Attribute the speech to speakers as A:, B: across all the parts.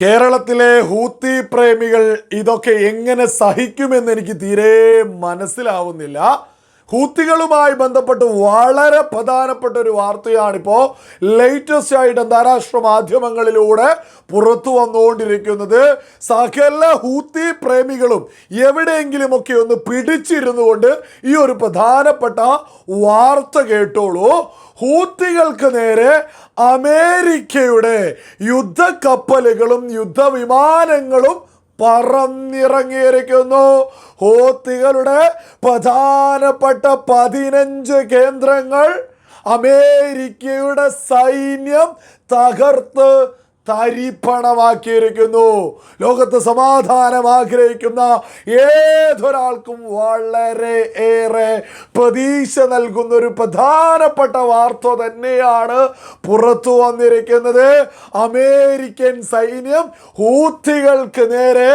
A: കേരളത്തിലെ ഹൂത്തി പ്രേമികൾ ഇതൊക്കെ എങ്ങനെ സഹിക്കുമെന്ന് എനിക്ക് തീരെ മനസ്സിലാവുന്നില്ല. ഹൂത്തികളുമായി ബന്ധപ്പെട്ട് വളരെ പ്രധാനപ്പെട്ട ഒരു വാർത്തയാണിപ്പോൾ ലേറ്റസ്റ്റ് ആയിട്ട് അന്താരാഷ്ട്ര മാധ്യമങ്ങളിലൂടെ പുറത്തു വന്നുകൊണ്ടിരിക്കുന്നത്. സകല ഹൂത്തി പ്രേമികളും എവിടെയെങ്കിലുമൊക്കെ ഒന്ന് പിടിച്ചിരുന്നു കൊണ്ട് ഈ ഒരു പ്രധാനപ്പെട്ട വാർത്ത കേട്ടോളൂ. ഹൂത്തികൾക്ക് നേരെ അമേരിക്കയുടെ യുദ്ധക്കപ്പലുകളും യുദ്ധവിമാനങ്ങളും പറന്നിറങ്ങിയിരിക്കുന്നു. ഹോത്തികളുടെ പ്രധാനപ്പെട്ട പതിനഞ്ച് കേന്ദ്രങ്ങൾ അമേരിക്കയുടെ സൈന്യം തകർത്ത് തരിപ്പണമാക്കിയിരിക്കുന്നു ലോകത്ത് സമാധാനം ആഗ്രഹിക്കുന്ന ഏതൊരാൾക്കും വളരെ ഏറെ പ്രതീക്ഷ നൽകുന്ന ഒരു പ്രധാനപ്പെട്ട വാർത്ത തന്നെയാണ് പുറത്തു വന്നിരിക്കുന്നത്. അമേരിക്കൻ സൈന്യം ഹൂത്തികൾക്ക് നേരെ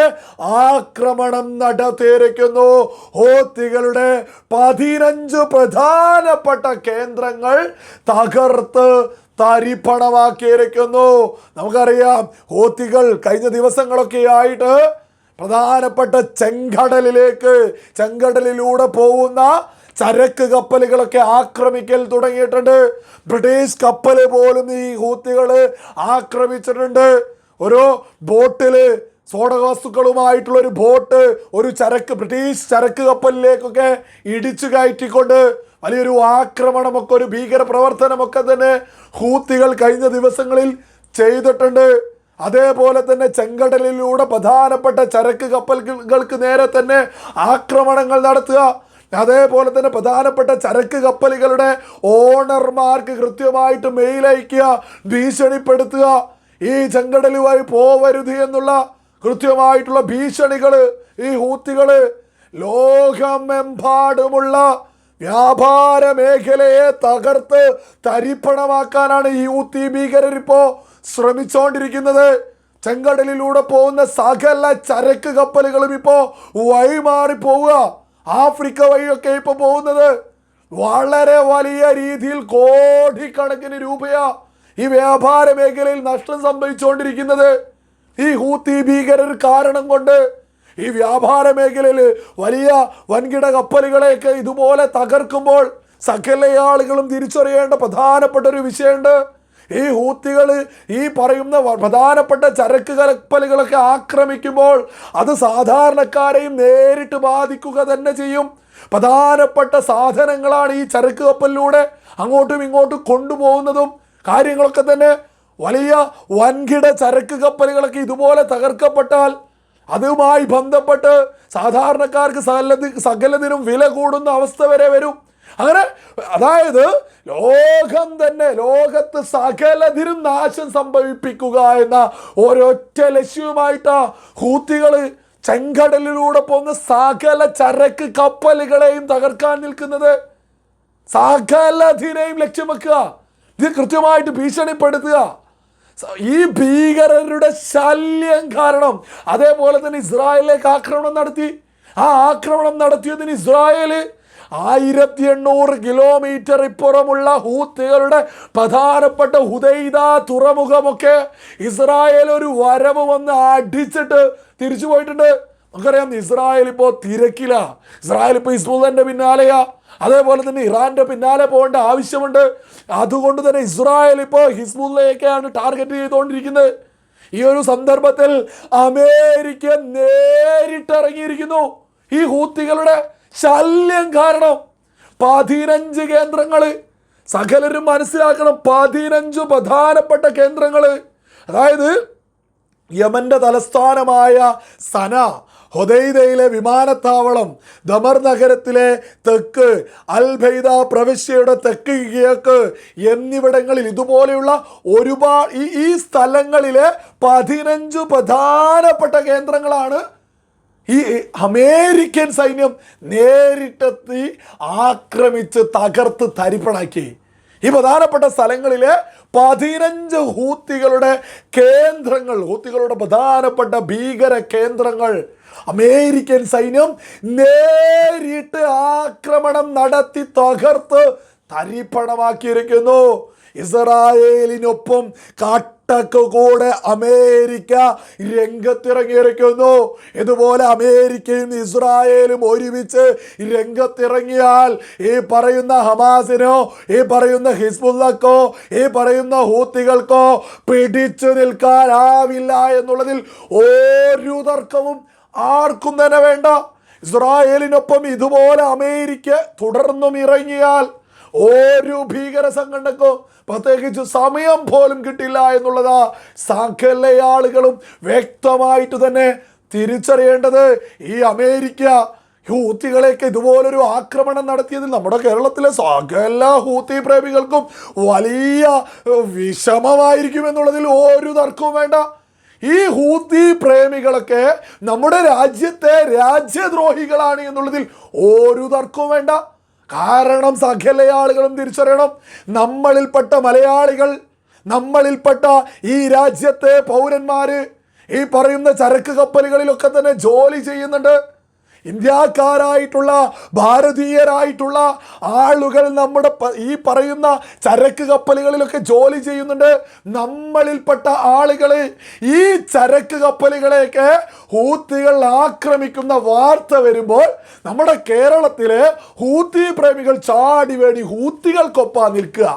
A: ആക്രമണം നടത്തിയിരിക്കുന്നു. ഹൂത്തികളുടെ പതിനഞ്ച് പ്രധാനപ്പെട്ട കേന്ദ്രങ്ങൾ തകർത്ത് തരിപ്പണമാക്കിയിരിക്കുന്നു നമുക്കറിയാം ഹോത്തികൾ കഴിഞ്ഞ ദിവസങ്ങളൊക്കെ ആയിട്ട് പ്രധാനപ്പെട്ട ചെങ്കടലിലേക്ക് ചെങ്കടലിലൂടെ പോകുന്ന ചരക്ക് കപ്പലുകളൊക്കെ ആക്രമിക്കൽ തുടങ്ങിയിട്ടുണ്ട്. ബ്രിട്ടീഷ് കപ്പൽ പോലും ഈ ഹൂത്തികൾ ആക്രമിച്ചിട്ടുണ്ട്. ഓരോ ബോട്ടിൽ സ്ഫോടകവസ്തുക്കളുമായിട്ടുള്ള ഒരു ബോട്ട് ഒരു ചരക്ക് ബ്രിട്ടീഷ് ചരക്ക് കപ്പലിലേക്കൊക്കെ ഇടിച്ചു കയറ്റിക്കൊണ്ട് വലിയൊരു ആക്രമണമൊക്കെ ഒരു ഭീകര പ്രവർത്തനമൊക്കെ തന്നെ ഹൂത്തികൾ കഴിഞ്ഞ ദിവസങ്ങളിൽ ചെയ്തിട്ടുണ്ട്. അതേപോലെ തന്നെ ചെങ്കടലിലൂടെ പ്രധാനപ്പെട്ട ചരക്ക് കപ്പലുകൾക്ക് നേരെ തന്നെ ആക്രമണങ്ങൾ നടത്തുക. അതേപോലെ തന്നെ പ്രധാനപ്പെട്ട ചരക്ക് കപ്പലുകളുടെ ഓണർമാർക്ക് കൃത്യമായിട്ട് മെയിലയക്കുക ഭീഷണിപ്പെടുത്തുക. ഈ ചെങ്കടലുമായി പോവരുത് എന്നുള്ള കൃത്യമായിട്ടുള്ള ഭീഷണികൾ ഈ ഹൂത്തികൾ ലോകമെമ്പാടുമുള്ള വ്യാപാര മേഖലയെ തകർത്ത് തരിപ്പണമാക്കാനാണ് ഈ ഊത്തി ഇപ്പോ ശ്രമിച്ചുകൊണ്ടിരിക്കുന്നത് ചെങ്കടലിലൂടെ പോകുന്ന സകല ചരക്ക് കപ്പലുകളും ഇപ്പോ വഴിമാറി പോവുക. ആഫ്രിക്ക വഴിയൊക്കെ ഇപ്പൊ പോകുന്നത്. വളരെ വലിയ രീതിയിൽ കോടിക്കണക്കിന് രൂപയാ ഈ വ്യാപാര മേഖലയിൽ നഷ്ടം സംഭവിച്ചുകൊണ്ടിരിക്കുന്നത് ഈ ഹൂത്തി ഭീകരർ കാരണം കൊണ്ട് ഈ വ്യാപാര മേഖലയിൽ വലിയ വൻകിട കപ്പലുകളെയൊക്കെ ഇതുപോലെ തകർക്കുമ്പോൾ സകല ആളുകളും തിരിച്ചറിയേണ്ട പ്രധാനപ്പെട്ട ഒരു വിഷയമുണ്ട്. ഈ ഹൂത്തികൾ ഈ പറയുന്ന പ്രധാനപ്പെട്ട ചരക്ക് കപ്പലുകളൊക്കെ ആക്രമിക്കുമ്പോൾ അത് സാധാരണക്കാരെയും നേരിട്ട് ബാധിക്കുക തന്നെ ചെയ്യും. പ്രധാനപ്പെട്ട സാധനങ്ങളാണ് ഈ ചരക്ക് കപ്പലിലൂടെ അങ്ങോട്ടും ഇങ്ങോട്ടും കൊണ്ടുപോകുന്നതും കാര്യങ്ങളൊക്കെ തന്നെ വലിയ വൻകിട ചരക്ക് കപ്പലുകളൊക്കെ ഇതുപോലെ തകർക്കപ്പെട്ടാൽ അതുമായി ബന്ധപ്പെട്ട് സാധാരണക്കാർക്ക് സകലതി സകലതിനും വില കൂടുന്ന അവസ്ഥ വരെ വരും. അങ്ങനെ അതായത് ലോകം തന്നെ ലോകത്ത് സകലതിനും നാശം സംഭവിപ്പിക്കുക എന്ന ഒരൊറ്റ ലക്ഷ്യവുമായിട്ടാ ഹൂത്തികൾ ചെങ്കടലിലൂടെ പോകുന്ന സകല ചരക്ക് കപ്പലുകളെയും തകർക്കാൻ നിൽക്കുന്നത്. സകലതിനെയും ലക്ഷ്യം വെക്കുക. ഇത് കൃത്യമായിട്ട് ഭീഷണിപ്പെടുത്തുക. ഈ ഭീകരരുടെ ശല്യം കാരണം അതേപോലെ തന്നെ ഇസ്രായേലിലേക്ക് ആക്രമണം നടത്തി. ആ ആക്രമണം നടത്തിയതിന് ഇസ്രായേൽ ആയിരത്തി എണ്ണൂറ് കിലോമീറ്റർ ഇപ്പുറമുള്ള ഹൂത്തുകളുടെ പ്രധാനപ്പെട്ട ഹുദൈദ തുറമുഖമൊക്കെ ഇസ്രായേൽ ഒരു വരവ് വന്ന് അടിച്ചിട്ട് തിരിച്ചു പോയിട്ടുണ്ട്. നമുക്കറിയാം ഇസ്രായേൽ ഇപ്പോൾ തിരക്കില. ഇസ്രായേൽ ഇപ്പോൾ ഇസ്ബുലിന്റെ പിന്നാലെയാ. അതേപോലെ തന്നെ ഇറാന്റെ പിന്നാലെ പോകേണ്ട ആവശ്യമുണ്ട്. അതുകൊണ്ട് തന്നെ ഇസ്രായേൽ ഇപ്പോൾ ഹിസ്ബുള്ളയൊക്കെയാണ് ടാർഗറ്റ് ചെയ്തുകൊണ്ടിരിക്കുന്നത്. ഈ ഒരു സന്ദർഭത്തിൽ അമേരിക്ക നേരിട്ടിറങ്ങിയിരിക്കുന്നു. ഈ ഹൂത്തികളുടെ ശല്യം കാരണം പതിനഞ്ച് കേന്ദ്രങ്ങൾ സകലരും മനസ്സിലാക്കണം പതിനഞ്ച് പ്രധാനപ്പെട്ട കേന്ദ്രങ്ങൾ അതായത് യമന്റെ തലസ്ഥാനമായ സന ഹൊദൈദയിലെ വിമാനത്താവളം ദമർ നഗരത്തിലെ തെക്ക് അൽബൈദ പ്രവിശ്യയുടെ തെക്ക് കിഴക്ക് എന്നിവിടങ്ങളിൽ ഇതുപോലെയുള്ള ഒരുപാട് ഈ ഈ സ്ഥലങ്ങളിലെ പതിനഞ്ച് പ്രധാനപ്പെട്ട കേന്ദ്രങ്ങളാണ് ഈ അമേരിക്കൻ സൈന്യം നേരിട്ടെത്തി ആക്രമിച്ച് തകർത്ത് തരിപ്പണാക്കി. ഈ പ്രധാനപ്പെട്ട സ്ഥലങ്ങളിൽ പതിനഞ്ച് ഹൂത്തികളുടെ കേന്ദ്രങ്ങൾ ഹൂത്തികളുടെ പ്രധാനപ്പെട്ട ഭീകര കേന്ദ്രങ്ങൾ അമേരിക്കൻ സൈന്യം നേരിട്ട് ആക്രമണം നടത്തി തകർത്ത് തരിപ്പണമാക്കിയിരിക്കുന്നു. ഇസ്രായേലിനൊപ്പം കാട്ടക്കൂടെ കൂടെ അമേരിക്ക രംഗത്തിറങ്ങിയിരിക്കുന്നു. ഇതുപോലെ അമേരിക്കയും ഇസ്രായേലും ഒരുമിച്ച് രംഗത്തിറങ്ങിയാൽ ഈ പറയുന്ന ഹമാസിനോ ഈ പറയുന്ന ഹിസ്ബുല്ലക്കോ ഈ പറയുന്ന ഹൂത്തികൾക്കോ പിടിച്ചു നിൽക്കാനാവില്ല എന്നുള്ളതിൽ ഒരു തർക്കവും ആർക്കും തന്നെ വേണ്ട. ഇസ്രായേലിനൊപ്പം ഇതുപോലെ അമേരിക്ക തുടർന്നും ഇറങ്ങിയാൽ ഒരു ഭീകര സംഘടനക്കോ പ്രത്യേകിച്ച് സമയം പോലും കിട്ടില്ല എന്നുള്ളതാ സകല ആളുകളും വ്യക്തമായിട്ട് തന്നെ തിരിച്ചറിയേണ്ടത്. ഈ അമേരിക്ക ഹൂത്തികളെയൊക്കെ ഇതുപോലൊരു ആക്രമണം നടത്തിയതിൽ നമ്മുടെ കേരളത്തിലെ സകല ഹൂത്തി പ്രേമികൾക്കും വലിയ വിഷമമായിരിക്കും എന്നുള്ളതിൽ ഒരു തർക്കവും വേണ്ട. ഈ ഹൂത്തി പ്രേമികളൊക്കെ നമ്മുടെ രാജ്യത്തെ രാജ്യദ്രോഹികളാണ് എന്നുള്ളതിൽ ഒരു തർക്കവും വേണ്ട. കാരണം സകല ആളുകളും തിരിച്ചറിയണം. നമ്മളിൽപ്പെട്ട മലയാളികൾ നമ്മളിൽപ്പെട്ട ഈ രാജ്യത്തെ പൗരന്മാർ ഈ പറയുന്ന ചരക്ക് കപ്പലുകളിലൊക്കെ തന്നെ ജോലി ചെയ്യുന്നുണ്ട്. ഇന്ത്യക്കാരായിട്ടുള്ള ഭാരതീയരായിട്ടുള്ള ആളുകൾ നമ്മുടെ ഈ പറയുന്ന ചരക്ക് കപ്പലുകളിലൊക്കെ ജോലി ചെയ്യുന്നുണ്ട്. നമ്മളിൽപ്പെട്ട ആളുകൾ ഈ ചരക്ക് കപ്പലുകളെയൊക്കെ ഹൂത്തികൾ ആക്രമിക്കുന്ന വാർത്ത വരുമ്പോൾ നമ്മുടെ കേരളത്തിലെ ഹൂത്തി പ്രേമികൾ ചാടി വേടി ഹൂത്തികൾക്കൊപ്പം നിൽക്കുക.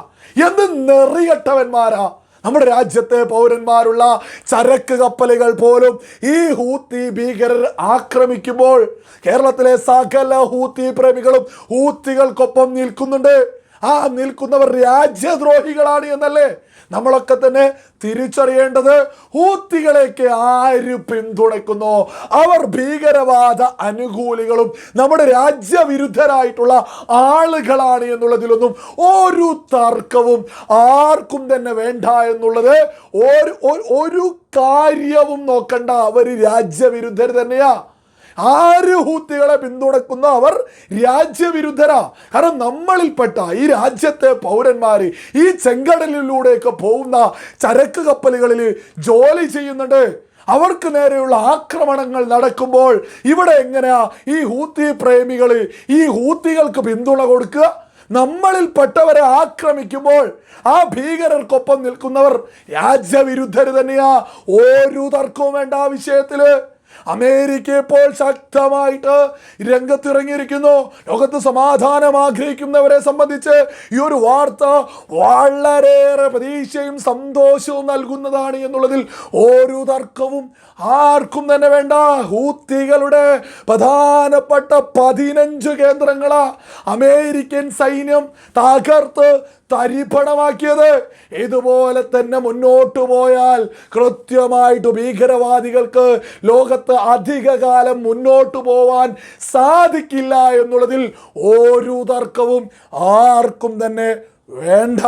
A: എന്ത് നെറികെട്ടവന്മാരാ. നമ്മുടെ രാജ്യത്തെ പൗരന്മാരുള്ള ചരക്ക് കപ്പലുകൾ പോലും ഈ ഹൂത്തി ഭീകരർ ആക്രമിക്കുമ്പോൾ കേരളത്തിലെ സകല ഹൂത്തി പ്രേമികളും ഹൂത്തികൾക്കൊപ്പം നിൽക്കുന്നുണ്ട്. ആ നിൽക്കുന്നവർ രാജ്യദ്രോഹികളാണ് എന്നല്ലേ? നമ്മളൊക്കെ തന്നെ തിരിച്ചറിയേണ്ടത് ഊത്തികളേക്ക് ആര് പിന്തുണയ്ക്കുന്നു? അവർ ഭീകരവാദ അനുകൂലികളും നമ്മുടെ രാജ്യവിരുദ്ധരായിട്ടുള്ള ആളുകളാണ് എന്നുള്ളതിലൊന്നും ഒരു തർക്കവും ആർക്കും തന്നെ വേണ്ട എന്നുള്ളത് ഒരു കാര്യവും നോക്കണ്ട. അവർ രാജ്യവിരുദ്ധർ തന്നെയാ. ആര് ഹൂത്തികളെ പിന്തുണക്കുന്ന അവർ രാജ്യവിരുദ്ധരാ. കാരണം നമ്മളിൽപ്പെട്ട ഈ രാജ്യത്തെ പൗരന്മാർ ഈ ചെങ്കടലിലൂടെയൊക്കെ പോകുന്ന ചരക്ക് കപ്പലുകളിൽ ജോലി ചെയ്യുന്നുണ്ട്. അവർക്ക് നേരെയുള്ള ആക്രമണങ്ങൾ നടക്കുമ്പോൾ ഇവിടെ എങ്ങനെയാ ഈ ഹൂത്തി പ്രേമികൾ ഈ ഹൂത്തികൾക്ക് പിന്തുണ കൊടുക്കുക? നമ്മളിൽപ്പെട്ടവരെ ആക്രമിക്കുമ്പോൾ ആ ഭീകരർക്കൊപ്പം നിൽക്കുന്നവർ രാജ്യവിരുദ്ധർ തന്നെയാ. ഒരു തർക്കവും വേണ്ട ആ വിഷയത്തിൽ. അമേരിക്ക ഇപ്പോൾ ശക്തമായിട്ട് രംഗത്തിറങ്ങിയിരിക്കുന്നു. ലോകത്ത് സമാധാനം ആഗ്രഹിക്കുന്നവരെ സംബന്ധിച്ച് ഈ ഒരു വാർത്ത വളരെയേറെ പ്രതീക്ഷയും സന്തോഷവും നൽകുന്നതാണ് എന്നുള്ളതിൽ ഒരു തർക്കവും ആർക്കും തന്നെ വേണ്ട. ഹൂത്തികളുടെ പ്രധാനപ്പെട്ട പതിനഞ്ച് കേന്ദ്രങ്ങളാ അമേരിക്കൻ സൈന്യം തകർത്ത് തരിപ്പണമാക്കിയത്. ഇതുപോലെ തന്നെ മുന്നോട്ട് പോയാൽ കൃത്യമായിട്ട് ഭീകരവാദികൾക്ക് ലോകത്ത് അധികകാലം മുന്നോട്ട് പോവാൻ സാധിക്കില്ല എന്നുള്ളതിൽ ഒരു തർക്കവും ആർക്കും തന്നെ വേണ്ട.